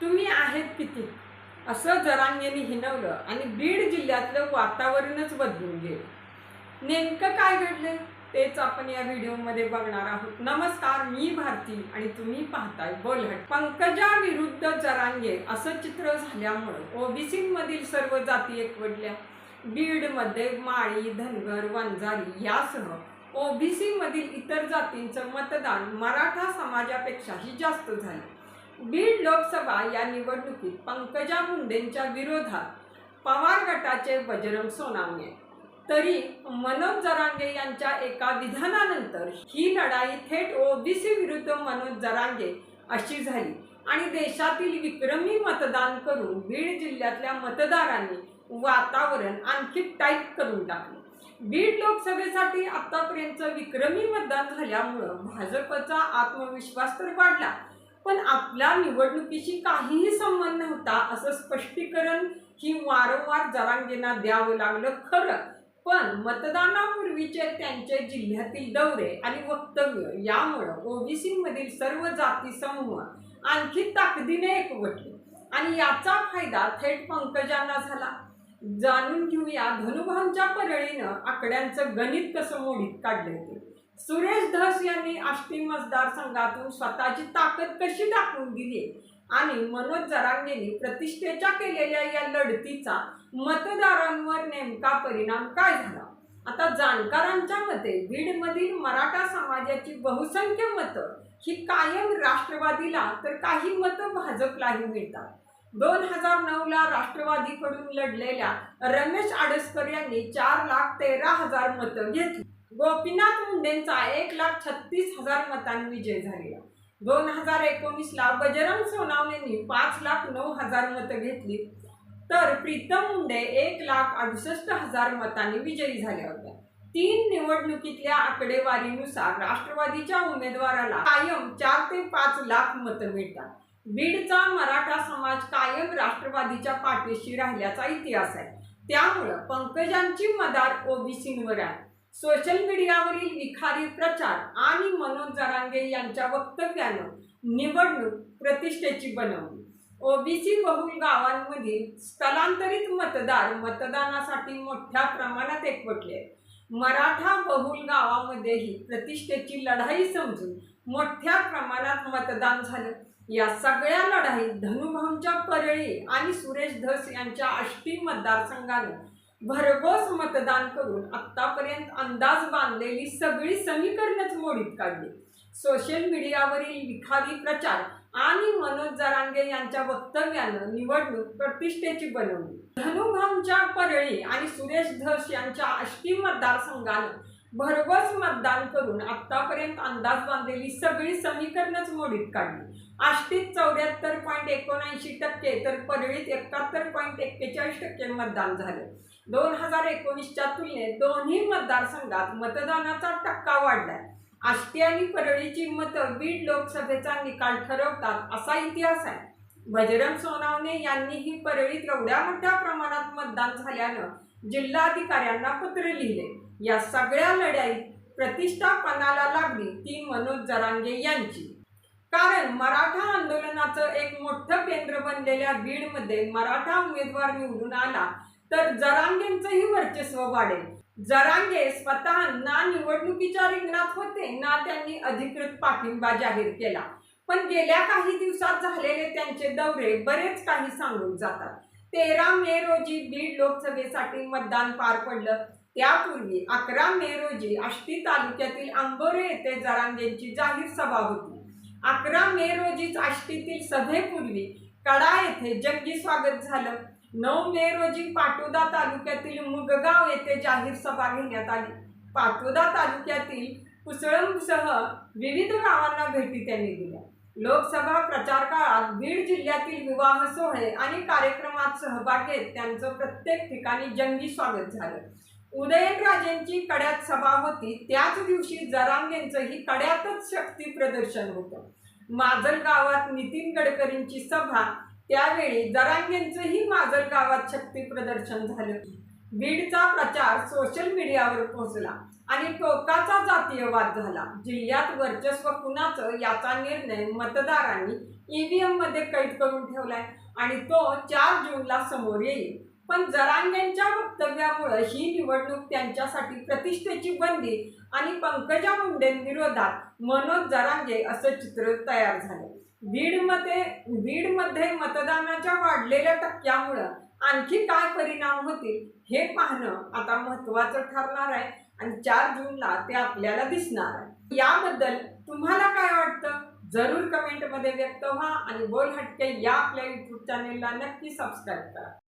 तुम्ही आहेत किती? असं जरांगेने हिनवलं आणि बीड जिल्ह्यातलं वातावरणच बदलून गेलं. नेमकं काय घडलं? तेच आपण या व्हिडिओमध्ये बघणार आहोत. नमस्कार मी भारती आणि तुम्ही पाहताय बोलहट. पंकजा विरुद्ध जरांगे असं चित्र झाल्यामुळं ओबीसीमधील सर्व जाती एकवडल्या बीडमध्ये माळी धनगर वंजारी यासह ओबीसीमधील इतर जातींचं मतदान मराठा समाजापेक्षाही जास्त झालं. बीड लोकसभा या निवडणुकीत पंकजा मुंडेंच्या विरोधात पवार गटाचे बजरंग सोनावणे. तरी मनोज जरांगे यांच्या एका विधानानंतर ही लढाई थेट ओबीसी विरुद्ध मनोज जरांगे अशी झाली आणि देशातील विक्रमी मतदान करून बीड जिल्ह्यातल्या मतदारांनी वातावरण आणखी टाईट करून टाकले. बीड लोकसभेसाठी आतापर्यंत विक्रमी मतदान झाल्यामुळं भाजपचा आत्मविश्वास तर वाढला पण आपल्या निवडणुकीशी काहीही संबंध नव्हता असं स्पष्टीकरण ही वारंवार जरांगेंना द्यावं लागलं खरं. पण मतदानापूर्वीचे त्यांचे जिल्ह्यातील दौरे आणि वक्तव्य यामुळं ओबीसीमधील सर्व जाती समूह आणखी ताकदीने एकवटले. आणि याचा फायदा थेट पंकजांना झाला. जाणून घेऊया धनुभांच्या परळीनं आकड्यांचं गणित कसं मोडीत काढले ते. सुरेश धस यांनी आष्टी मतदारसंघातून स्वतःची ताकद कशी दाखवून दिली? आणि मनोज जरांगेंनी प्रतिष्ठेच्या केलेल्या या लढतीचा मतदारांवर नेमका परिणाम काय झाला? आता जाणकारांच्या मते बीडमधील मराठा समाजाची बहुसंख्य मतं ही कायम राष्ट्रवादीला तर काही मतं भाजपलाही मिळतात. दोन हजार नऊला राष्ट्रवादीकडून लढलेल्या रमेश आडसकर यांनी चार लाख तेरा हजार मतं घेतली. गोपीनाथ मुंडेंचा एक लाख छत्तीस हजार मतांनी विजय झालेला. दोन हजार एकोणीसला बजरंग सोनावणेंनी पाच लाख नऊ हजार मतं घेतली. तर प्रीतम मुंडे एक लाख अडुसष्ट हजार मतांनी विजयी झाल्या होत्या. तीन निवडणुकीतल्या आकडेवारीनुसार राष्ट्रवादीच्या उमेदवाराला कायम चार ते पाच लाख मतं मिळतात. बीडचा मराठा समाज कायम राष्ट्रवादीच्या पाठीशी राहिल्याचा इतिहास आहे. त्यामुळं पंकजांची मदार ओबीसींवर आहे. सोशल मीडियावरील विखारी प्रचार आणि मनोज जरांगे यांच्या वक्तव्यानं निवडणूक प्रतिष्ठेची बनवली. ओबीसी बहुल गावांमधील स्थलांतरित मतदार मतदानासाठी मोठ्या प्रमाणात एकवटले. मराठा बहुल गावामध्येही प्रतिष्ठेची लढाई समजून मोठ्या प्रमाणात मतदान झालं. या सगळ्या लढाईत धनुभाऊंच्या परळी आणि सुरेश धस यांच्या आष्टी मतदारसंघानं भरघोस मतदान करून आतापर्यंत अंदाज बांधलेली सगळी समीकरणच मोडीत काढली. सोशल मीडियावरील विखारी प्रचार आणि मनोज जरांगे यांच्या वक्तव्यानं निवडणूक प्रतिष्ठेची बनवली. धनुभामच्या परळी आणि सुरेश धस यांच्या आष्टी मतदारसंघानं भरघोस मतदान करून आतापर्यंत अंदाज बांधलेली सगळी समीकरणच मोडीत काढली. आष्टीत चौऱ्याहत्तर पॉईंट एकोणऐंशी टक्के तर परळीत एकाहत्तर पॉईंट एक्केचाळीस टक्के मतदान झालं. दोन हजार एकोणीसच्या तुलनेत दोन्ही मतदारसंघात मतदानाचा टक्का वाढलाय. आष्टी आणि परळीची मतं बीड लोकसभेचा निकाल ठरवतात असा इतिहास आहे. बजरंग सोनावणे यांनीही परळीत एवढ्या मोठ्या प्रमाणात मतदान झाल्यानं जिल्हाधिकाऱ्यांना पत्र लिहिले. या सगळ्या लढाईत प्रतिष्ठा पणाला लागली ती मनोज जरांगे यांची. कारण मराठा आंदोलनाचं एक मोठं केंद्र बनलेल्या बीडमध्ये मराठा उमेदवार निवडून आला तर जरांगेंचंही वर्चस्व वाढेल. जरांगे स्वतः ना निवडणुकीच्या रिंगणात होते ना त्यांनी अधिकृत पाठिंबा जाहीर केला. पण गेल्या काही दिवसात झालेले त्यांचे दौरे बरेच काही सांगून जातात. तेरा मे रोजी बीड लोकसभेसाठी मतदान पार पडलं. त्यापूर्वी अकरा मे रोजी आष्टी तालुक्यातील आंबोरे येथे जरांगेंची जाहीर सभा होती. अकरा मे रोजीच आष्टीतील सभेपूर्वी कडा येथे जंगी स्वागत झालं. नऊ मे रोजी पाटोदा तालुक्यातील मुगगाव येथे जाहीर सभा घेण्यात आली. पाटोदा तालुक्यातील कुसळमसह विविध गावांना भेटी त्यांनी दिल्या. लोकसभा प्रचार काळात बीड जिल्ह्यातील विवाह सोहळे आणि कार्यक्रमात सहभाग घेत त्यांचं प्रत्येक ठिकाणी जंगी स्वागत झालं. उदयनराजेंची कड्यात सभा होती. त्याच दिवशी जरांगेंचंही कड्यातच शक्ती प्रदर्शन होतं. माजल गावात नितीन गडकरींची सभा त्यावेळी जरांगेंचंही माजल गावात शक्ती प्रदर्शन झालं. बीडचा प्रचार सोशल मीडियावर पोहोचला आणि टोकाचा जातीयवाद झाला. जिल्ह्यात वर्चस्व कुणाचं याचा निर्णय मतदारांनी ईव्हीएममध्ये कैद करून ठेवलाय आणि तो चार जूनला समोर येईल. पण जरांगेंच्या वक्तव्यामुळे ही निवडणूक त्यांच्यासाठी प्रतिष्ठेची बनली आणि पंकजा मुंडेंविरोधात मनोज जरांगे असं चित्र तयार झालं. बीडमध्ये बीडमध्ये मतदानाच्या वाढलेल्या टक्क्यामुळं आणखी काय परिणाम होतील हे पाहणं आता महत्त्वाचं ठरणार आहे आणि चार जूनला ते आपल्याला दिसणार आहे. याबद्दल तुम्हाला काय वाटतं? जरूर कमेंटमध्ये व्यक्त व्हा आणि बोल हटके या आपल्या युट्यूब चॅनेलला नक्की सबस्क्राईब करा.